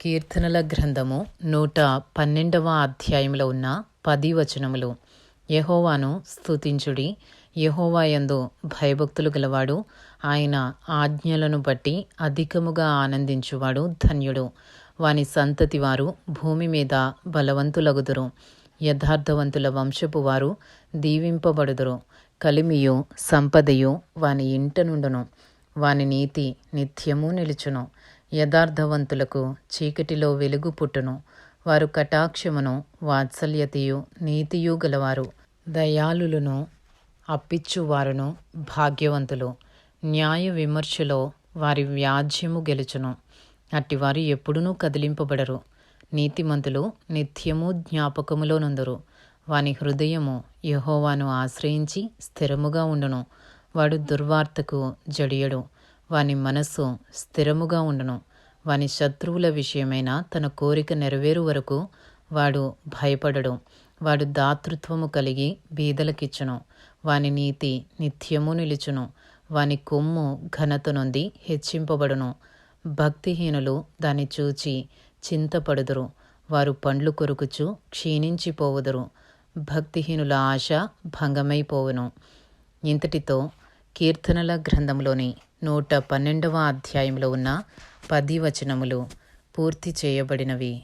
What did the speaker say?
కీర్తనల గ్రంథము నూట పన్నెండవ అధ్యాయంలో ఉన్న పది వచనములు. యహోవాను స్తుతించుడి. యహోవాయందు భయభక్తులు గలవాడు. ఆయన ఆజ్ఞలను బట్టి అధికముగా ఆనందించువాడు ధన్యుడు. వాని సంతతి వారు భూమి మీద బలవంతులగుదురు. యథార్థవంతుల వంశపు వారు దీవింపబడుదురు. కలిమియు సంపదయు వాని ఇంట నుండును. వాని నీతి నిత్యము నిలుచును. యథార్థవంతులకు చీకటిలో వెలుగు పుట్టును. వారు కటాక్షమును వాత్సల్యతయు నీతియు గలవారు. దయాళులను అప్పిచ్చువారును భాగ్యవంతులు. న్యాయ విమర్శలో వారి వ్యాజ్యము గెలుచును. అట్టివారు ఎప్పుడునూ కదిలింపబడరు. నీతిమంతులు నిత్యము జ్ఞాపకములోనుందురు వాని హృదయము యహోవాను ఆశ్రయించి స్థిరముగా ఉండును. వాడు దుర్వార్తకు జడియడు. వాని మనస్సు స్థిరముగా ఉండను. వాని శత్రువుల విషయమైన తన కోరిక నెరవేరు వరకు వాడు భయపడడు. వాడు దాతృత్వము కలిగి బీదలకిచ్చును. వాని నీతి నిత్యము నిలుచును. వాని కొమ్ము ఘనత నుండి హెచ్చింపబడును. భక్తిహీనులు దాన్ని చూచి చింతపడుదురు. వారు పండ్లు కొరుకుచు క్షీణించిపోవుదురు. భక్తిహీనుల ఆశ భంగమైపోవును. ఇంతటితో కీర్తనల గ్రంథంలోని నూట పన్నెండవ అధ్యాయంలో ఉన్న పది వచనములు పూర్తి చేయబడినవి.